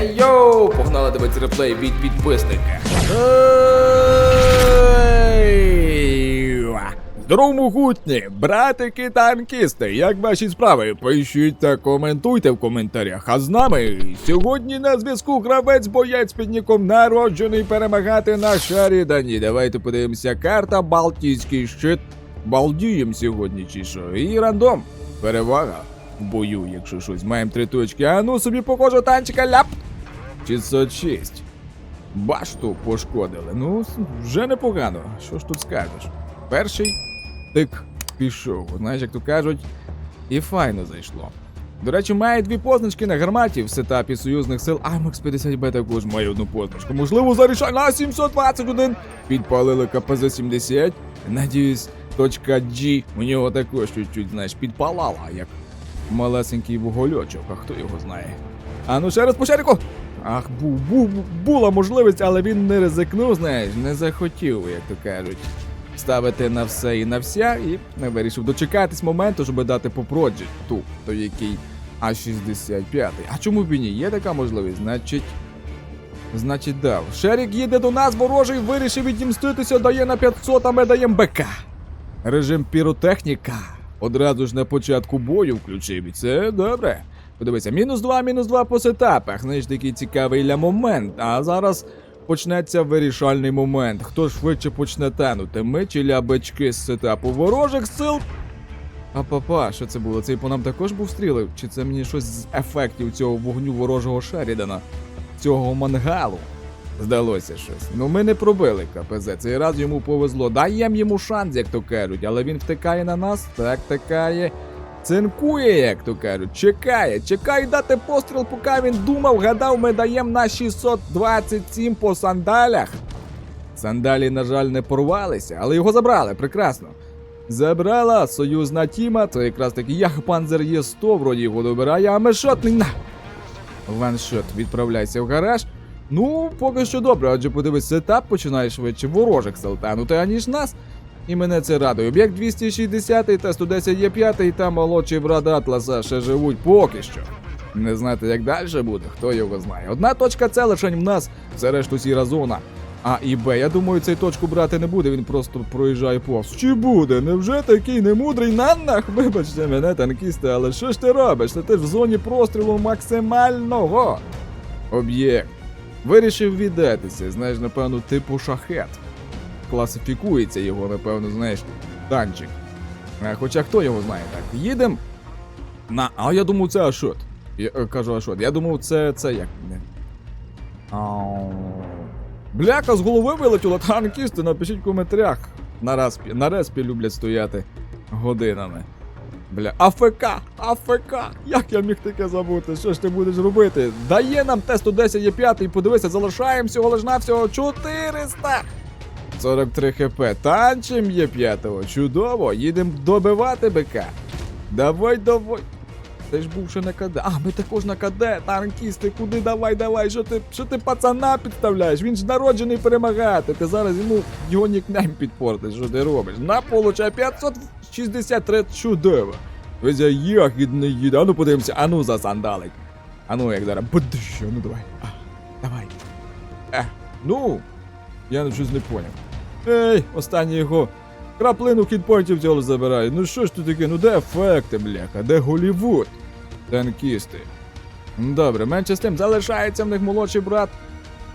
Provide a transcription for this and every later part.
Ей йоу! Погнали дивитися реплей від підписника. Здорово, могутні, братики танкісти, як ваші справи? Пишіть та коментуйте в коментарях. А з нами сьогодні на зв'язку гравець боєць під ніком народжений перемагати на Шарідані. Давайте подивимося, карта Балтійський щит. Балдієм сьогодні чи що? І рандом. Перевага в бою, якщо щось. Маємо три точки. А ну собі похоже танчика ляп. 606. Башту пошкодили. Ну, вже непогано. Що ж тут скажеш? Перший тик пішов. Знаєш, як то кажуть, і файно зайшло. До речі, має дві позначки на гарматі в сетапі союзних сил. Амекс 50Б також має одну позначку. Можливо, зарішай на 721. Підпалили КПЗ-70. Надіюсь, точка G у нього також чуть-чуть, знаєш, підпалала, як малесенький вугольочок, а хто його знає. А ну ще раз по шарику. Ах, бу, бу, бу- була можливість, але він не ризикнув, знаєш, не захотів, як то кажуть. Ставити на все і на вся, і не вирішив дочекатись моменту, щоб дати по проджі ту, той який А65. А чому б і ні? Є така можливість, значить. Значить, дав. Шерік їде до нас, ворожий вирішив відімститися, дає на 500, а ми даємо БК. Режим піротехніка. Одразу ж на початку бою включив, і це добре. Подивися, мінус 2, мінус 2 по сетапах. Знаєш, такий цікавий ля момент. А зараз почнеться вирішальний момент. Хто швидше почне танути? Ми чи лябачки з сетапу ворожих сил? А папа, що це було? Цей по нам також був стрілив? Чи це мені щось з ефектів цього вогню ворожого Шерідана? Цього мангалу? Здалося щось. Ну ми не пробили КПЗ. Цей раз йому повезло. Даєм йому шанс, як то кажуть, але він втикає на нас, так втикає. Цинкує, як то кажуть, чекає, чекає дати постріл, поки він думав, гадав, ми даємо на 627 по сандалях. Сандалі, на жаль, не порвалися, але його забрали, прекрасно. Забрала союзна тіма, це якраз таки Яхпанзер є 100, вроді його добирає, а мешотний на. Ваншот, відправляйся в гараж. Ну, поки що добре, адже подивись, сетап починає швидше ворожих салтанути, аніж нас. І мене це радує. Об'єкт 260 та 110 є 5 та молодший брат Атласа ще живуть поки що. Не знати, як далі буде, хто його знає. Одна точка це лише в нас, все решту сіра зона. А і Б, я думаю, цей точку брати не буде, він просто проїжджає повз. Чи буде? Невже такий немудрий наннах? Вибачте мене, танкісти, але що ж ти робиш? Ти ж в зоні прострілу максимального. Об'єкт. Вирішив віддатися, знаєш, напевно, типу шахет. Класифікується його, напевно, знаєш, танчик. Хоча хто його знає так. Їдем на. А я думав, це Ашот. Я е, кажу Ашот. Я думав, це це як. Бляка з голови вилетіло танкісти, напишіть в коментарях. На респі, на респі люблять стояти годинами. Бля, АФК, АФК! Як я міг таке забути? Що ж ти будеш робити? Дає нам Т-110 є 5 подивися, залишаємо всього лиш навсього 400! 43 хп. Танчим є 5 Чудово, їдемо добивати БК. Давай, давай. Ти ж був ще на КД. А, ми також на КД, танкісти, куди давай, давай, що ти, що ти пацана підставляєш? Він ж народжений перемагати. Ти зараз йому його нікнейм підпортиш, що ти робиш? На получай 563 чудово. Везя ягідний їде. Ану подивимося, ану за сандалик. Ану як зараз. Будиш, ну давай. А, давай. Е, ну, я щось не поняв. Ей, останній його. Краплину хітпоінтів цього забирає. Ну що ж тут таке? Ну де ефекти, бляха? Де Голівуд? Танкісти. Добре, менше з тим залишається в них молодший брат.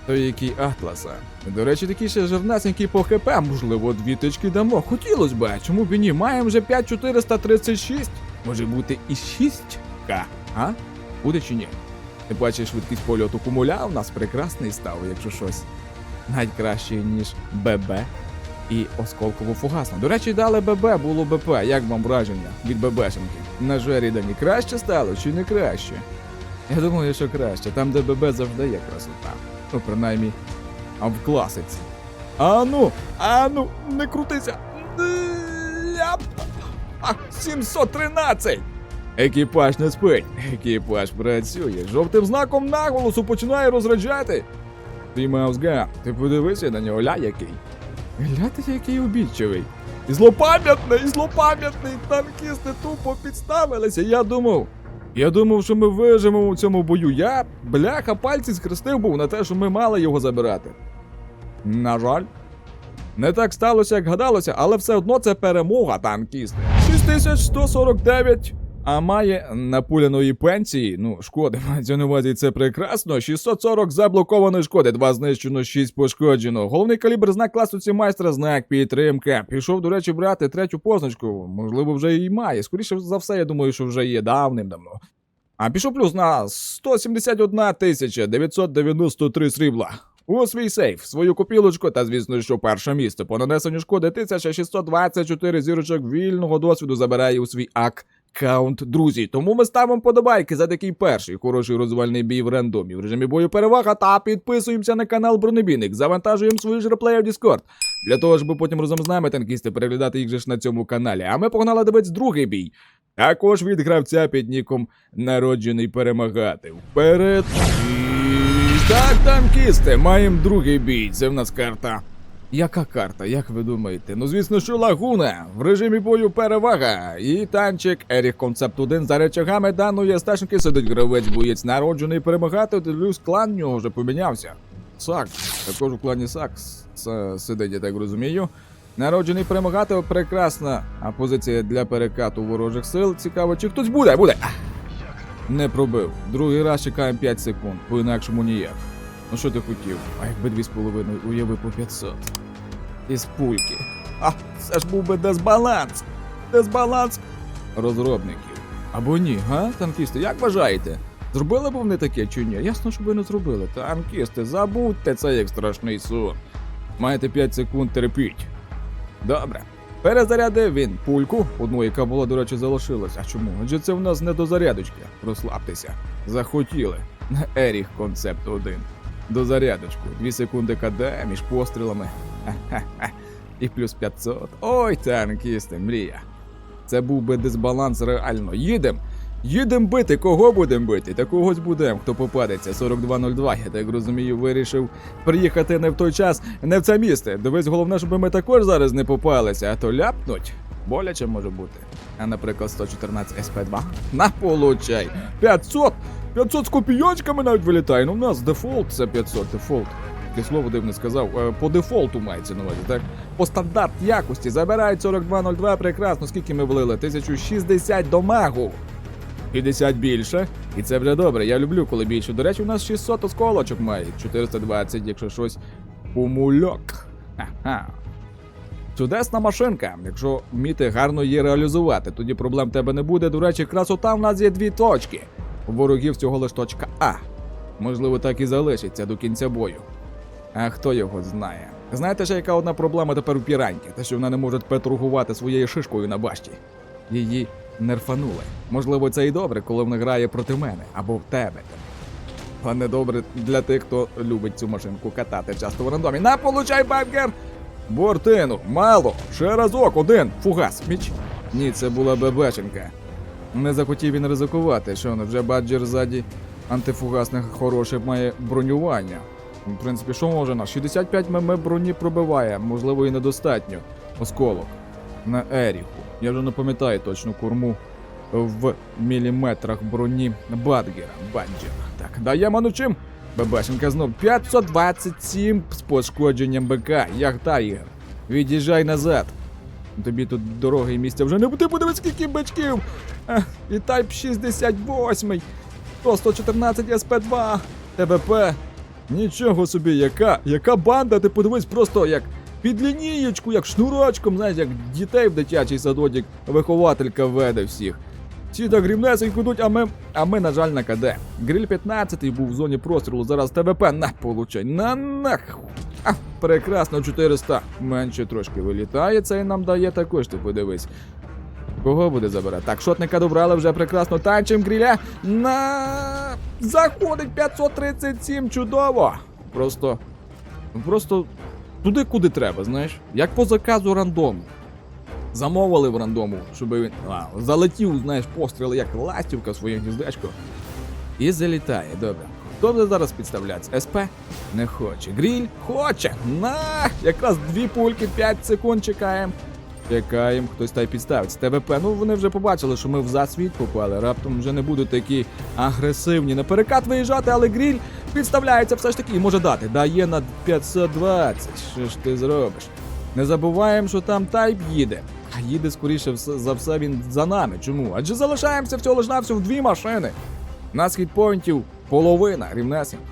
Той який Атласа. До речі, такий ще жирнасенький по ХП, можливо, дві точки дамо. Хотілося б, а чому б ні? Маємо вже 5436. Може бути і 6К, а? Буде чи ні? Ти бачиш швидкість польоту кумуля у нас прекрасний став, якщо щось. Навіть краще, ніж ББ і осколково фугасно. До речі, дали ББ, було БП. Як вам враження від ББшенки? На Жерідані краще стало чи не краще? Я думаю, що краще. Там, де ББ завжди є красота. Ну, принаймні, а в класиці. Ану, ану, не крутися. А, 713! Екіпаж не спить. Екіпаж працює. Жовтим знаком наголосу починає розряджати. Ти Маузга, ти подивися на нього, ля який. Гляньте, який обідчивий. І злопам'ятний, і злопам'ятний танкісти тупо підставилися. Я думав. Я думав, що ми виживемо у цьому бою. Я, бляха, пальці схрестив був на те, що ми мали його забирати. На жаль. Не так сталося, як гадалося, але все одно це перемога танкісти. 6149, а має напуляної пенсії. Ну, шкоди, мається на увазі це прекрасно. 640 заблокованої шкоди, 2 знищено, 6 пошкоджено. Головний калібр знак класу ці майстра, знак підтримка. Пішов, до речі, брати третю позначку. Можливо, вже і має. Скоріше за все, я думаю, що вже є давним-давно. А пішов плюс на 171 тисяча 993 срібла. У свій сейф, свою копілочку та, звісно, що перше місце по нанесенню шкоди 1624 зірочок вільного досвіду забирає у свій аккаунт, друзі. Тому ми ставимо подобайки за такий перший хороший розвальний бій в рандомі в режимі бою перевага та підписуємося на канал Бронебійник, завантажуємо свої ж в Discord. Для того, щоб потім разом з нами танкісти переглядати їх же ж на цьому каналі. А ми погнали дивитись другий бій. Також від гравця під ніком народжений перемагати. Вперед! І так, танкісти, маємо другий бій. Це в нас карта. Яка карта, як ви думаєте? Ну, звісно, що лагуна в режимі бою перевага. І танчик Еріх Концепт 1 за речагами даної сташники сидить гравець боєць народжений перемагати. Дивлюсь, клан нього вже помінявся. Сак, також у клані Сакс це сидить, я так розумію. Народжений перемагати прекрасна а позиція для перекату ворожих сил. Цікаво, чи хтось буде? Буде! Не пробив. Другий раз чекаємо 5 секунд, по-інакшому ніяк. Ну що ти хотів? А якби 2,5 уяви по 500. Із пульки. А, це ж був би дисбаланс. Дисбаланс розробників. Або ні, га, танкісти, як вважаєте? Зробили б вони таке чи ні? Ясно, що ви не зробили. Танкісти, забудьте це як страшний сон. Маєте 5 секунд терпіть. Добре. Перезарядив він пульку, одну, яка була, до речі, залишилась. А чому? Адже це в нас не до зарядочки. Розслабтеся. Захотіли. Еріх концепт 1. До зарядочку. 2 секунди КД між пострілами. І плюс 500. Ой, танкісти, мрія. Це був би дисбаланс реально. Їдем! Їдем бити, кого будемо бити? Та когось будемо, хто попадеться. 4202, я так розумію, вирішив приїхати не в той час, не в це місце. Дивись, головне, щоб ми також зараз не попалися, а то ляпнуть. Боляче може бути. А наприклад, 114 СП2. На получай. 500! 500 з копійочками навіть вилітає. Ну, у нас дефолт це 500, дефолт. Таке слово дивно сказав. Е, По дефолту мається на увазі, так? По стандарт якості забирають 4202 прекрасно. Скільки ми влили? 1060 до магу. 50 більше. І це вже добре. Я люблю, коли більше. До речі, у нас 600 осколочок має. 420, якщо щось. Пумульок. Ага. Чудесна машинка. Якщо вміти гарно її реалізувати, тоді проблем тебе не буде. До речі, красота в нас є дві точки. Ворогів цього лиш точка А. Можливо, так і залишиться до кінця бою. А хто його знає? Знаєте, ще яка одна проблема тепер у піраньки? Те, що вона не може тепер торгувати своєю шишкою на башті. Її нерфанули. Можливо, це і добре, коли вона грає проти мене або в тебе. А не добре для тих, хто любить цю машинку катати часто в рандомі. На, получай бамгер! Бортину, мало, ще разок, один, фугас, міч. Ні, це була ББшенка. Не захотів він ризикувати, що вже баджер ззаді антифугасних хороше має бронювання. В принципі, що може нас? 65 мм броні пробиває, можливо, і недостатньо. Осколок. На Еріху. Я вже не пам'ятаю точно корму в міліметрах броні Бадгера. Баджера. Так, даємо ну чим? Бебешенка знов 527 з пошкодженням БК. Як та Ігор. Від'їжджай назад. Тобі тут дороги і місця вже не буде, подивись, скільки бачків. І Type 68. То 114 СП2. ТБП. Нічого собі, яка, яка банда, ти подивись просто як під лінієчку, як шнурочком, знаєш, як дітей в дитячий садочок вихователька веде всіх. Ці так рівнесенько йдуть, а ми, а ми, на жаль, на КД. Гриль 15 був в зоні прострілу, зараз ТВП на получай. На нах. А, прекрасно, 400. Менше трошки вилітає, це і нам дає також, ти подивись. Кого буде забирати? Так, шотника добрали вже прекрасно. Танчим гріля. На заходить 537, чудово. Просто. Просто туди, куди треба, знаєш? Як по заказу рандому. Замовили в рандому, щоб він а, залетів, знаєш, постріли, як ластівка своє гніздечко. І залітає, добре. Хто буде зараз підставлятися? СП? Не хоче. Гріль? Хоче. На! Якраз дві пульки, 5 секунд чекаємо. Чекаємо, хтось та й підставиться. ТВП, ну вони вже побачили, що ми в засвіт попали. Раптом вже не будуть такі агресивні. На перекат виїжджати, але гріль підставляється все ж таки може дати. Дає на 520. Що ж ти зробиш? Не забуваємо, що там тайп їде. А їде скоріше за все він за нами. Чому? Адже залишаємося всього лиш навсього в дві машини. У нас хітпоінтів половина, рівнесенько.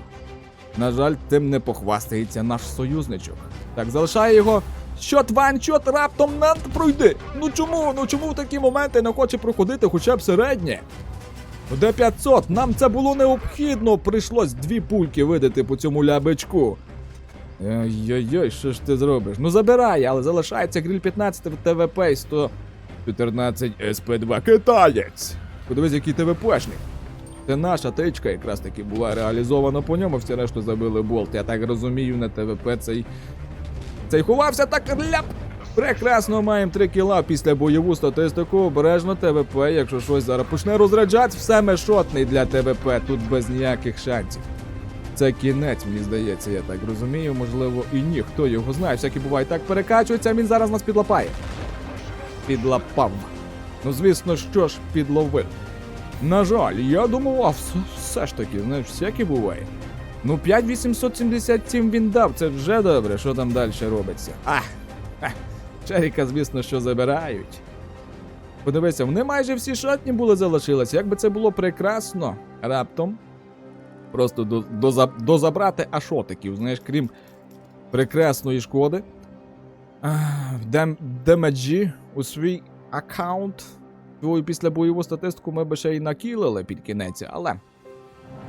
На жаль, тим не похвастається наш союзничок. Так, залишає його. Щот ванчот раптом над пройди. Ну чому? Ну чому в такі моменти не хоче проходити хоча б середнє? Де 500? Нам це було необхідно. Прийшлось дві пульки видати по цьому лябичку. Ой-ой-ой, що ж ти зробиш? Ну забирай, але залишається гриль 15 в ТВП і 114 СП2 китаєць. Подивись, який ТВПшник. Це наша тичка якраз таки була реалізована по ньому, всі решту забили болт. Я так розумію, на ТВП цей. Цей ховався так ляп! Прекрасно, маємо 3 кіла після бойову статистику. Обережно ТВП, якщо щось зараз почне розряджати, все мешотний для ТВП, тут без ніяких шансів. Це кінець, мені здається, я так розумію. Можливо, і ні, хто його знає. Всякі буває так перекачується, він зараз нас підлапає. Підлапав. Ну, звісно, що ж, підловив. На жаль, я думав, все, все ж таки, знаєш, всяке буває. Ну, 5877 він дав, це вже добре, що там далі робиться. Ах, ах, Черіка, звісно, що забирають. Подивися, вони майже всі шатні були залишилися. Як би це було прекрасно. Раптом. Просто до, до, дозабрати ашотиків, знаєш, крім прекрасної шкоди. Дем, демеджі у свій аккаунт. Твою після бойову статистику ми би ще й накілили під кінець, але.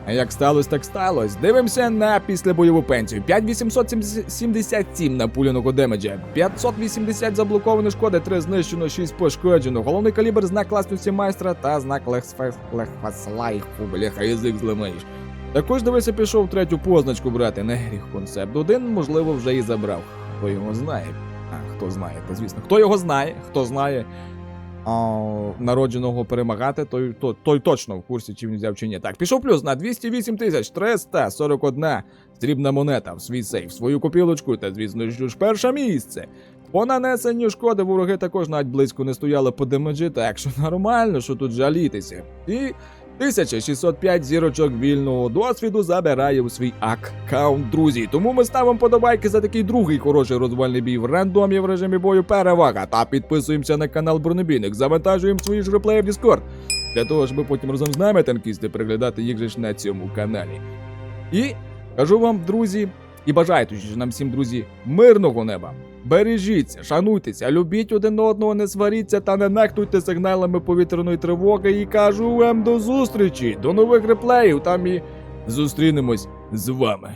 Як сталося, так сталося. Дивимося на післябойову пенсію. 5877 на пуляного демеджа, 580 заблокованої шкоди, 3 знищено, 6 пошкоджено. Головний калібр знак класності майстра та знак лехфаслайху, бляха, язик зламаєш. Також дивися, пішов третю позначку брати, не гріх концепт. Один, можливо, вже і забрав. Хто його знає? А, хто знає, то звісно. Хто його знає, хто знає народженого перемагати, той, той, той точно в курсі, чи він взяв чи ні. Так, пішов плюс на 208 тисяч 341 срібна монета в свій сейф, свою копілочку та, звісно, ж перше місце. По нанесенню шкоди вороги також навіть близько не стояли по демеджі, так що нормально, що тут жалітися. І 1605 зірочок вільного досвіду забирає у свій аккаунт, друзі. Тому ми ставимо подобайки за такий другий хороший розвальний бій в рандомі в режимі бою перевага. Та підписуємося на канал Бронебійник, завантажуємо свої ж реплеї в Discord. Для того, щоб потім разом з нами танкісти приглядати їх же ж на цьому каналі. І кажу вам, друзі, і бажаю нам всім, друзі, мирного неба. Бережіться, шануйтеся, любіть один одного, не сваріться та не нехтуйте сигналами повітряної тривоги. І кажу вам до зустрічі, до нових реплеїв. Там і зустрінемось з вами.